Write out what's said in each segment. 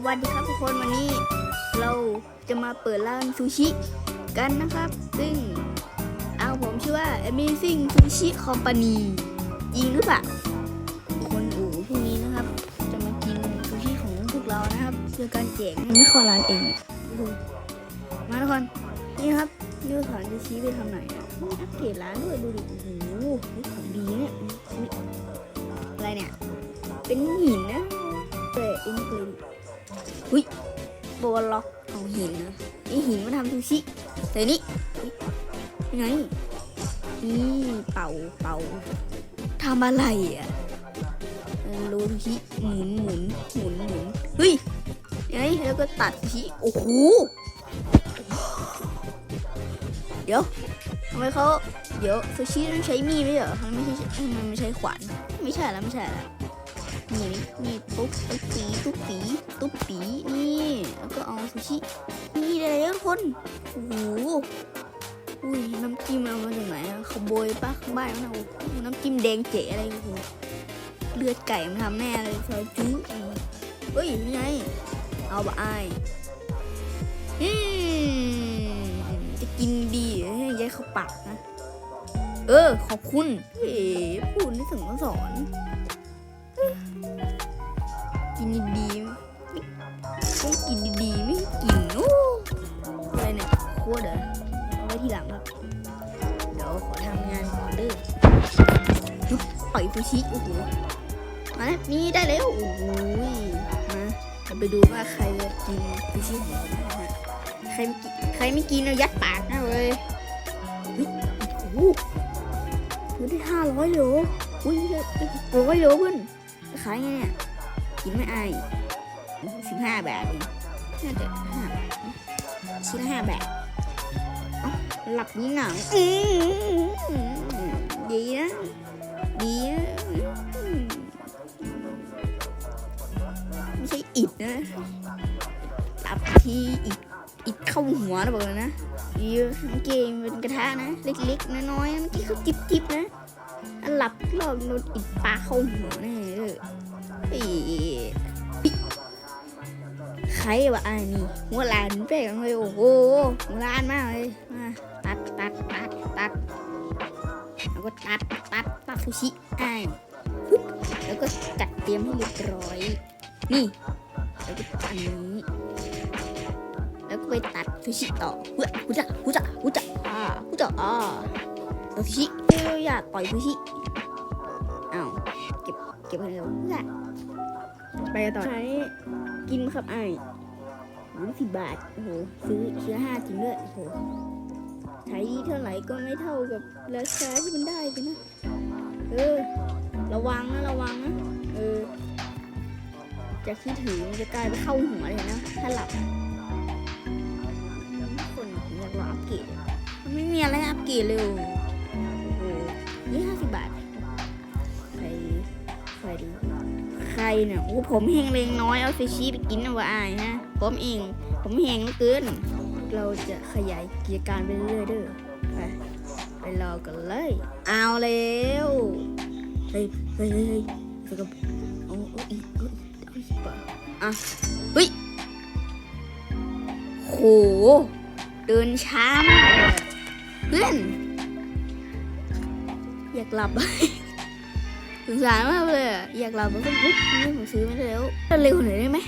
สวัสดีครับทุกคนวันนี้เราจะมาเปิดร้านซูชิกันนะครับ ซึ่งเอาผมชื่อว่า Amazing Sushi Company จริงหรือเปล่าคนอู่พวกนี้นะครับ จะมากินซูชิของพวกเรานะครับเพื่อการแจกไม่ข้าร้านเองมาทุกคนนี่ครับนี่สอนจะชี้ไปทำไหนอะมีอัปเกรดร้านด้วยดูดิโอ้โหนี่ของดีเนี่ยอะไรเนี่ยเป็นหินนะเปิดอินกลิ นหุ้ยบวล็อกของหินนะนี่หินมาทำซูชิแต่นี่อุ๊ยยังไงนี่เป่าเป่าทำอะไรอะรูชิหมุนหมุนหมุนหมุนเฮ้ยไงแล้วก็ตัดซูชิโอ้โหเดี๋ยวทำไมเขาเดี๋ยวซูชิต้องใช้มีดไม่เหรอทำไมไม่ใช่มันไม่ใช่ขวานไม่ใช่แล้วไม่ใช่แล้ว นี่นี่ตุ๊บตุ๊บปีตุ๊บปีตุ๊บปีนี่แล้วก็เอาซูชินี่ได้แล้วทุกคนโอ้โหอุ้ยน้ำจิ้มเรามาจากไหนขโมยปะข้างบ้านนเอาน้ำจิ้มแดงเจ๋อะไรโอ้โหเลือดไก่มันทำแน่เลยซอยจุ๊เฮ้ยนี่ไงเอาบะไออืมจะกินดีให้ยายเขาปากนะ เออ ขอบคุณเฮ้พูดนี่ถึงมาสอน ซูชิโอ้โหมาแล้วนี่ได้แล้วโอ้โหมาเราไปดูว่าใครจะกินซูชิของเรานะฮะใครไม่กินใครไม่กินเอายัดปากนะเว้ยโอ้โหซื้อได้ห้าร้อยโลอุ้ยได้ร้อยโลเพื่อนขายไงเนี่ยกินไม่อายสิบห้าบาทน่าจะห้าชิ้นห้าบาทหลับนี่หนังดีนะ นะอืมไม่ใช่อิดนะหลับทีอิดอิดเข้าหัวนะบอกเลยนะดีเกมเป็นกระทะนะ เล็กๆน้อยๆเมื่อกี้เขาจิบๆนะอันหลับรอบโดนอิดปลาเข้าหัวแน่เลยใครวะอ้นี่หัวลานเป๊ะเลยโอ้โหหัวลานมากเลยมาตัดตัดตัดตัด แล้วก็ตัดตัดตัดซูชิไอ้ปึ๊บแล้วก็จัดเตรียมให้เรียบร้อย นี่ แล้วก็อันนี้แล้วก็ไปตัดซูชิต่อเฮ้ยกูจะกูจะกูจะอ่ากูจะอ่าซูชิเอ้ยอยากปล่อยซูชิอ้าวเก็บเก็บไปเลยเพื่อไปกันต่อใช้กินครับไอ้ยี่สิบบาทโอ้โหซื้อเชื้อห้าจริงด้วยโอ้โห ใช้เท่าไหร่ก็ไม่เท่ากับราคาที่มันได้กันนะ เออ ระวังนะระวังนะ เออจากที่ถือมันจะกลายไปเข้าหัวเลยนะ ถ้าหลับคนอยากลออัปเกรดมันไม่มีอะไรอัปเกรดเลยโอ้โหนี่ห้าสิบบาท ใคร ใครดีใครเนี่ยโอ้ผมเฮงเลงน้อยเอาซูชิไปกินนะว่าอายนะผมเอง ผมเฮงเหลือเกิน เราจะขยายกิจการไปเรื่อยๆเด้อไปไปรอกันเลย เอาแล้วเฮ้ยเฮ้ยเฮ้ยเฮ้ยสกับโอ้โอ้อีกโอ้อีกเอาอีป่ะอะเฮ้ยโหเดินช้ามากเลยเพื่อนอยากหลับสงสารมากเลยอยากหลับมันก็ปุ๊บนี่ผมซื้อมาแล้วเร็วหน่อยได้ไหม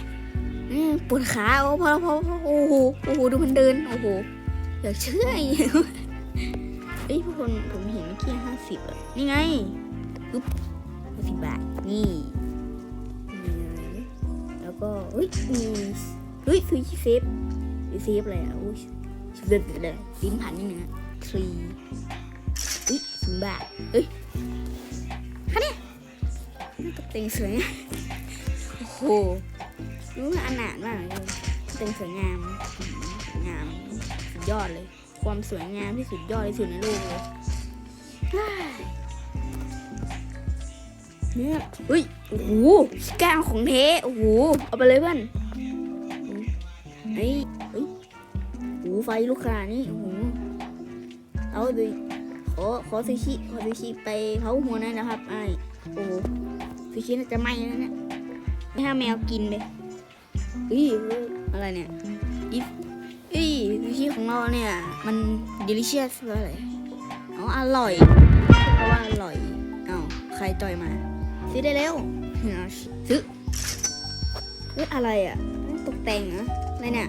ปวดขาโอ้พอพอโอ้โหโอ้โหดูมันเดินโอ้โหอยากเชื่ออีกเอ้ยพวกคนผมเห็นเมื่อกี้ห้าสิบอะนี่ไงปุ๊บห้าสิบบาทนี่นี่แล้วก็เฮ้ยมีเฮ้ยซื้อเซฟเซฟอะไรอะโอ้ยเด็ดเด็ดลิ้นพันนี่นะทรีเฮ้ยศูนย์บาทเอ้ยน่าจะเต็งสวยโอ้โห รู้ว่าอนาถมากเลยเต็งสวยงามสวยงามสุดยอดเลย ความสวยงามที่สุดยอดที่สุดในโลกเลยว้ยเนี่ยเฮ้ยโอ้โหแก้วของเทโอ้โหเอาไปเลยเพื่อนเฮ้ยเฮ้ยโอ้โหไฟลูกค้านี่โอ้โหเอาไปขอขอซูชิขอซูชิไปเผาหัวหน่อยนะครับไอ้โอ้โหซูชิน่าจะไหม้แล้วเนี่ยไม่ให้แมวกินเลย เฮ้ยอะไรเนี่ยอีเอ้ยซูชิของเราเนี่ย มัน delicious เพราะอะไรอ๋ออร่อยเพราะว่าอร่อยเอ้าใครต่อยมา ซื้อได้แล้วซื้อเฮ้ยอะไรอะตกแต่งเหรออะไรเนี่ย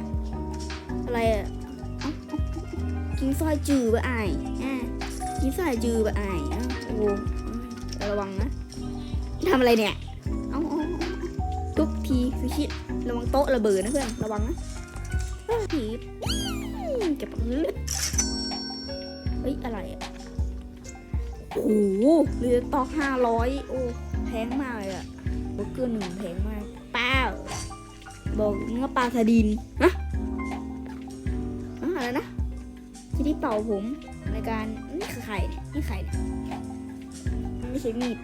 อะไรอะกินซอยจืดบะอายอ่กินซอยจืดบะอายเอ้โอ้โหเอาระวังนะทำอะไรเนี่ยเอาเอ้าเอ้าทุกทีซูชิ ระวังโต๊ะระเบิดนะเพื่อน ระวังนะผีเก็บเลือดเฮ้ย อะไรอะโอ้โหเรือตอกห้าร้อยโอ้แพงมากเลยอะเบอร์เกอร์หนึ่งแพงมากป้าบอกเนื้อปลาสดินฮะอะอะไรนะที่ที่เป่าผมในการนี่คือไข่เนี่ยนี่ไข่เนี่ยไม่ใช่มีด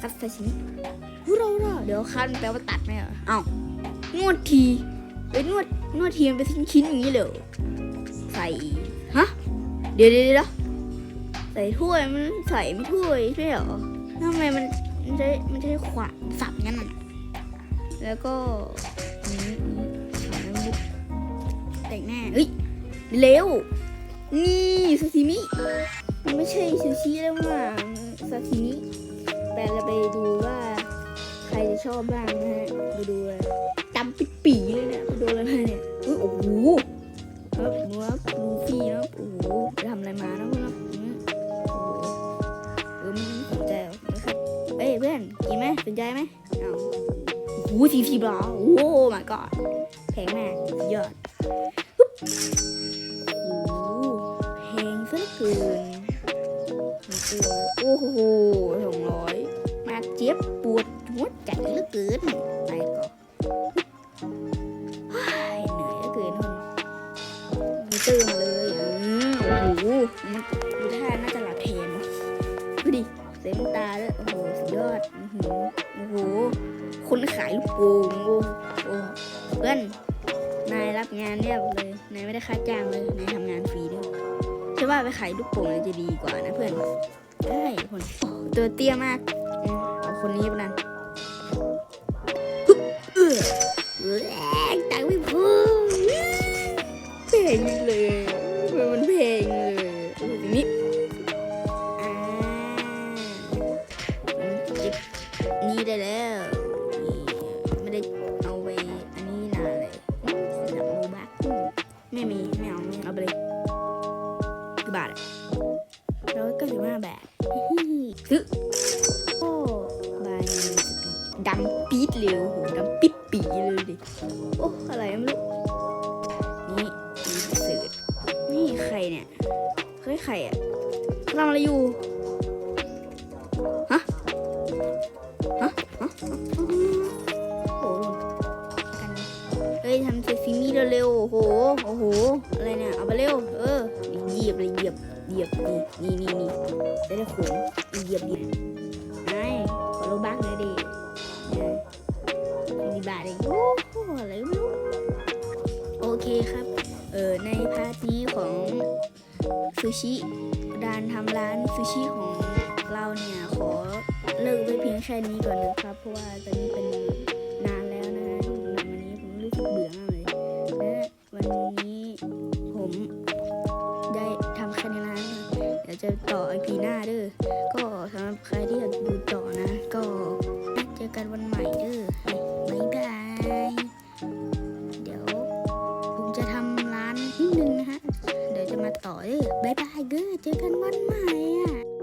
คัตซาชิมิฮูเราเราเดี๋ยวคันแปลว่าตัดไหมเหรอเอ้า นวดทีเอ้ยนวดนวดทีมันเป็นชิ้นๆอย่างนี้เลยเหรอใส่ฮะเดี๋ยวเดี๋ยวใส่ถ้วยมันใส่ไม่ถ้วยใช่เหรอทำไมมันมันใช้มันใช้ขวานสับงั้นน่ะแล้วก็นนี้อันนี้มุกแต่งหน้าเฮ้ยเร็วนี่ซูชิมิมันไม่ใช่ซูชิแล้วว่าซาชิมิแต่เราไปดูว่าใครจะชอบบ้างนะฮะไปดูเลย ดำปิดปีเลยเนี่ยไปดูอะไรมาเนี่ยเฮ้ยโอ้โหครับหนูครับลูฟี่นะครับโอ้โหไปทำอะไรมานะพวกเราอืมเออไม่สนใจหรอกนะครับเอ้ยเพื่อนกินไหมสนใจไหมเอาโอ้โหสี่สิบหรอโอ้โห my god แพงมากยอดโอ้โหแพงซะเกินโอ้โหสองร้อยมาเจ็บปวดหัวใจเหลือเกินไปก่อน มันดูท่าน่าจะหลับแทนวะดูดิเต็มตาเลยโอ้โหสุดยอดโอ้โหคนขายลูกโป่งโอ้โหเพื่อนนายรับงานเรียบเลยนายไม่ได้ค่าจ้างเลยนายทำงานฟรีด้วยใช่ว่าไปขายลูกโป่งจะดีกว่านะเพื่อนได้คนโอ้ตัวเตี้ยมากเอาคนนี้ไปนั่นฮึบเออเออตังไม่พอเพลงเลย เนี่ยเฮ้ยใครอะทำอะไรอยู่ฮะฮะฮะโอ้โหกันเฮ้ยทำเซซิมิเร็วๆโอ้โหโอ้โหอะไรเนี่ยเอาไปเร็วเออเหยียบเลยเหยียบเหยียบนี่นี่นี่นี่จะได้ขนเหยียบเหยียบไอ้ขอโลบักเลยดิเนี่ยมีบาทเองโอ้โหอะไรก็ไม่รู้โอเคครับ เออในพาร์ทนี้ของซูชิการทำร้านซูชิของเราเนี่ยขอเลิกไว้เพียงแค่นี้ก่อนนะครับ เพราะว่าตอนนี้เป็นนานแล้วนะวันนี้ผมรู้สึกเบื่อมากเลยและวันนี้ผมได้ทำแค่นี้แล้วนเดี๋ยวจะต่อไอพีหน้าเด้อก็สำหรับใครที่อยากดูต่อนะ ก็เจอกันวันใหม่เด้อบ๊ายบาย เดี๋ยวจะมาต่ออบายบายเกอเจอกันวันใหม่อะ